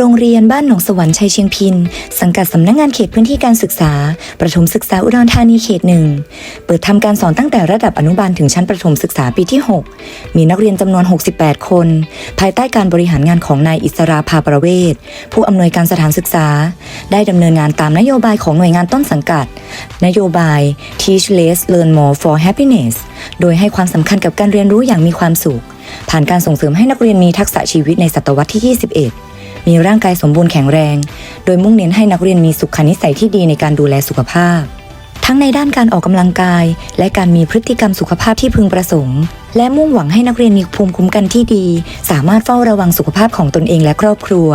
โรงเรียนบ้านหนองสวรรค์ชัยเชียงพิน สังกัดสำนักงานเขตพื้นที่การศึกษา ประถมศึกษาอุดรธานีเขตหนึ่ง เปิดทำการสอนตั้งแต่ระดับอนุบาลถึงชั้นประถมศึกษาปีที่ 6 มีนักเรียนจำนวน 68 คน ภายใต้การบริหารงานของนายอิสราภาประเวศ ผู้อำนวยการสถานศึกษา ได้ดำเนินงานตามนโยบายของหน่วยงานต้นสังกัด นโยบาย Teach Less Learn More for Happiness โดยให้ความสำคัญกับการเรียนรู้อย่างมีความสุข ผ่านการส่งเสริมให้นักเรียนมีทักษะชีวิตในศตวรรษที่ 21 มีร่างกายสมบูรณ์แข็งแรง โดยมุ่งเน้นให้นักเรียนมีสุขนิสัยที่ดีในการดูแลสุขภาพ ทั้งในด้านการออกกำลังกาย และการมีพฤติกรรมสุขภาพที่พึงประสงค์ และมุ่งหวังให้นักเรียนมีภูมิคุ้มกันที่ดี สามารถเฝ้าระวังสุขภาพของตนเองและครอบครัว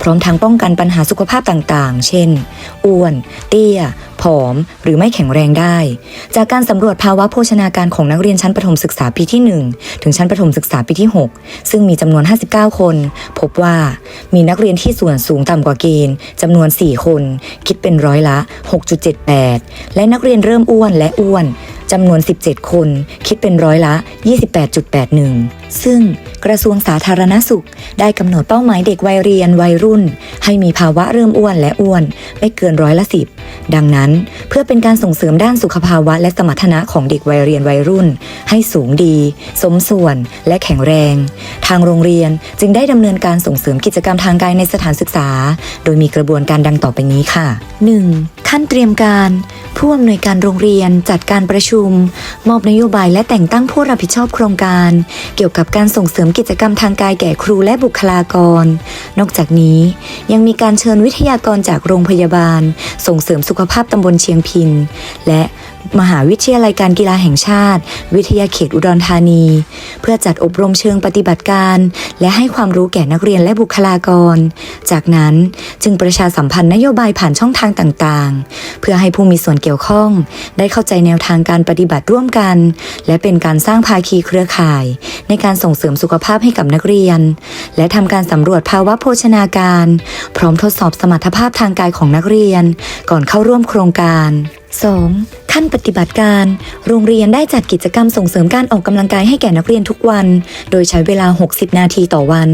พร้อมทั้งป้องกันปัญหาสุขภาพต่างๆ เช่น อ้วน เตี้ย ผอม หรือไม่แข็งแรงได้ จากการสำรวจภาวะโภชนาการของนักเรียนชั้นประถมศึกษาปีที่ 1 ถึงชั้นประถมศึกษาปีที่ 6 ซึ่งมีจำนวน 59 คน พบว่ามีนักเรียนที่ส่วนสูงต่ำกว่าเกณฑ์จำนวน 4 คน คิดเป็นร้อยละ 6.78 และนักเรียนเริ่มอ้วนและอ้วน จำนวน 17 คน คิดเป็นร้อยละ 28.81 ซึ่งกระทรวงสาธารณสุข ได้กำหนดเป้าหมายเด็กวัยเรียนวัยรุ่น ให้มีภาวะเริ่มอ้วนและอ้วน ไม่เกินร้อยละ10ดังนั้น เพื่อเป็นการส่งเสริมด้านสุขภาวะและสมรรถนะของเด็กวัยเรียนวัยรุ่น ให้สูงดี สมส่วนและแข็งแรง ทางโรงเรียนจึงได้ดำเนินการส่งเสริมกิจกรรมทางกายในสถานศึกษา โดยมีกระบวนการดังต่อไปนี้ค่ะ 1. ขั้นเตรียมการผู้อำนวยการโรงเรียนจัดการประชุม มอบนโยบายและแต่งตั้งผู้รับผิดชอบโครงการ เกี่ยวกับการส่งเสริมกิจกรรมทางกายแก่ครูและบุคลากร นอกจากนี้ยังมีการเชิญวิทยากรจากโรงพยาบาล ส่งเสริมสุขภาพตำบลเชียงพิน และมหาวิทยาลัยการกีฬาแห่งชาติ วิทยาเขตอุดรธานี เพื่อจัดอบรมเชิงปฏิบัติการ และให้ความรู้แก่นักเรียนและบุคลากร จากนั้นจึงประชาสัมพันธ์นโยบายผ่านช่องทางต่างๆ เพื่อให้ผู้มีส่วนเกี่ยวข้อง ได้เข้าใจแนวทางการปฏิบัติร่วมกัน และเป็นการสร้างภาคีเครือข่าย ในการส่งเสริมสุขภาพให้กับนักเรียน และทำการสำรวจภาวะโภชนาการ พร้อมทดสอบสมรรถภาพทางกายของนักเรียน ก่อนเข้าร่วมโครงการ 2. ขั้นปฏิบัติการ โรงเรียนได้จัดกิจกรรมส่งเสริมการออกกำลังกายให้แก่นักเรียนทุกวัน โดยใช้เวลา 60 นาทีต่อวัน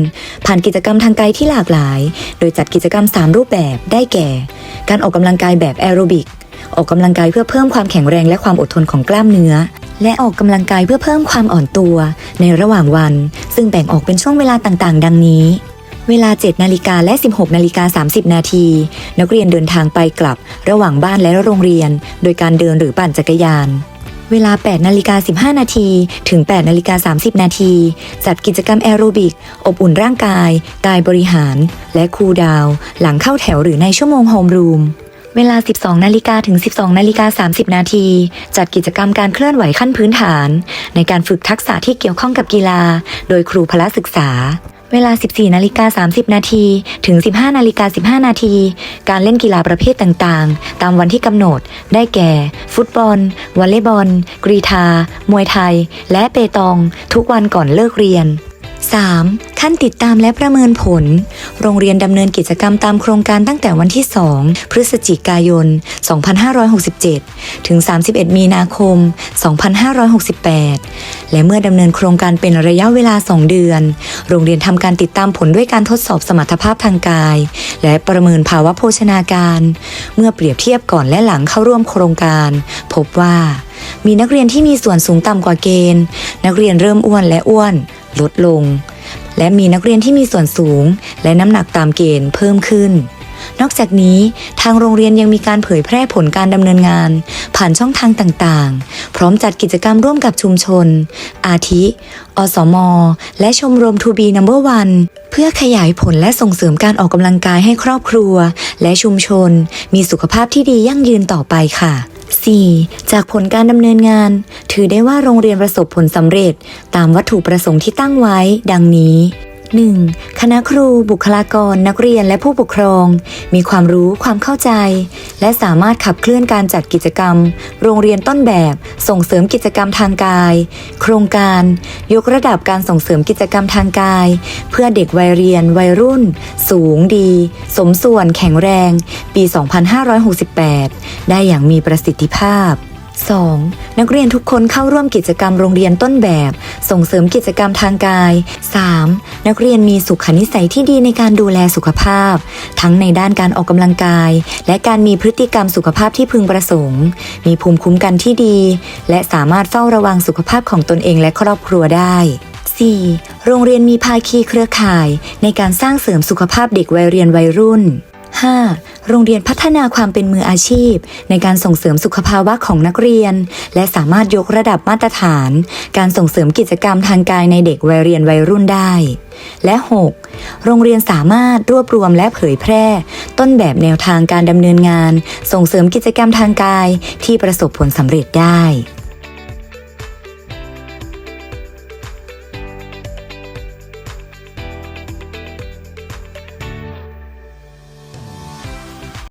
ผ่านกิจกรรมทางกายที่หลากหลาย โดยจัดกิจกรรม 3 รูปแบบได้แก่ การออกกำลังกายแบบแอโรบิก ออกกำลังกายเพื่อเพิ่มความแข็งแรงและความอดทนของกล้ามเนื้อ และออกกำลังกายเพื่อเพิ่มความอ่อนตัว ในระหว่างวัน ซึ่งแบ่งออกเป็นช่วงเวลาต่างๆ ดังนี้ เวลา 7 นาฬิกาและ 16 นาฬิกา 30 นาที นักเรียนเดินทางไปกลับ ระหว่างบ้านและโรงเรียน โดยการเดินหรือปั่นจักรยานเวลา 8 นาฬิกา 15 นาที ถึง 8 นาฬิกา 30 นาที จัดกิจกรรมแอโรบิก อบอุ่นร่างกาย กายบริหาร และคูลดาว หลังเข้าแถวหรือในชั่วโมงโฮมรูม เวลา 12 นาฬิกาถึง 12 นาฬิกา 30 นาที จัดกิจกรรมการเคลื่อนไหวขั้นพื้นฐาน ในการฝึกทักษะที่เกี่ยวข้องกับกีฬา โดยครูพละศึกษา เวลา 14 นาฬิกา 30 นาทีถึง 15 นาฬิกา 15 นาที การเล่นกีฬาประเภทต่างๆ ตามวันที่กำหนด ได้แก่ ฟุตบอล วอลเลย์บอล กรีธา มวยไทย และเปตอง ทุกวันก่อนเลิกเรียน 3. ขั้นติดตามและประเมินผล โรงเรียนดำเนินกิจกรรมตามโครงการตั้งแต่วันที่ 2 พฤศจิกายน 2567 ถึง 31 มีนาคม 2568 และเมื่อดำเนินโครงการเป็นระยะเวลา 2 เดือน โรงเรียนทำการติดตามผลด้วยการทดสอบสมรรถภาพทางกาย และประเมินภาวะโภชนาการ เมื่อเปรียบเทียบก่อนและหลังเข้าร่วมโครงการ พบว่ามีนักเรียนที่มีส่วนสูงต่ำกว่าเกณฑ์ นักเรียนเริ่มอ้วนและอ้วน ลดลง และมีนักเรียนที่มีส่วนสูง และน้ำหนักตามเกณฑ์เพิ่มขึ้น นอกจากนี้ทางโรงเรียนยังมีการเผยแพร่ผลการดำเนินงาน ผ่านช่องทางต่างๆ พร้อมจัดกิจกรรมร่วมกับชุมชน อาทิ อสม และชมรมทูบีนัมเบอร์วันเพื่อขยายผลและส่งเสริมการออกกำลังกายให้ครอบครัว และชุมชน มีสุขภาพที่ดียั่งยืนต่อไปค่ะ 4. จากผลการดำเนินงาน ถือได้ว่าโรงเรียนประสบผลสำเร็จ ตามวัตถุประสงค์ที่ตั้งไว้ ดังนี้ 1. คณะครู บุคลากร นักเรียนและผู้ปกครอง มีความรู้ความเข้าใจ และสามารถขับเคลื่อนการจัดกิจกรรม โรงเรียนต้นแบบ ส่งเสริมกิจกรรมทางกาย โครงการ ยกระดับการส่งเสริมกิจกรรมทางกาย เพื่อเด็กวัยเรียน วัยรุ่น สูงดี สมส่วน แข็งแรง ปี 2568 ได้อย่างมีประสิทธิภาพ 2. นักเรียนทุกคนเข้าร่วมกิจกรรมโรงเรียนต้นแบบ ส่งเสริมกิจกรรมทางกาย 3. นักเรียนมีสุขนิสัยที่ดีในการดูแลสุขภาพ ทั้งในด้านการออกกำลังกาย และการมีพฤติกรรมสุขภาพที่พึงประสงค์ มีภูมิคุ้มกันที่ดี และสามารถเฝ้าระวังสุขภาพของตนเองและครอบครัวได้ 4. โรงเรียนมีภาคีเครือข่าย ในการสร้างเสริมสุขภาพเด็กวัยเรียนวัยรุ่น 5. โรงเรียนพัฒนาความเป็นมืออาชีพ ในการส่งเสริมสุขภาวะของนักเรียน และสามารถยกระดับมาตรฐาน การส่งเสริมกิจกรรมทางกายในเด็กวัยเรียนวัยรุ่นได้ และ 6. โรงเรียนสามารถรวบรวมและเผยแพร่ ต้นแบบแนวทางการดำเนินงาน ส่งเสริมกิจกรรมทางกายที่ประสบผลสำเร็จได้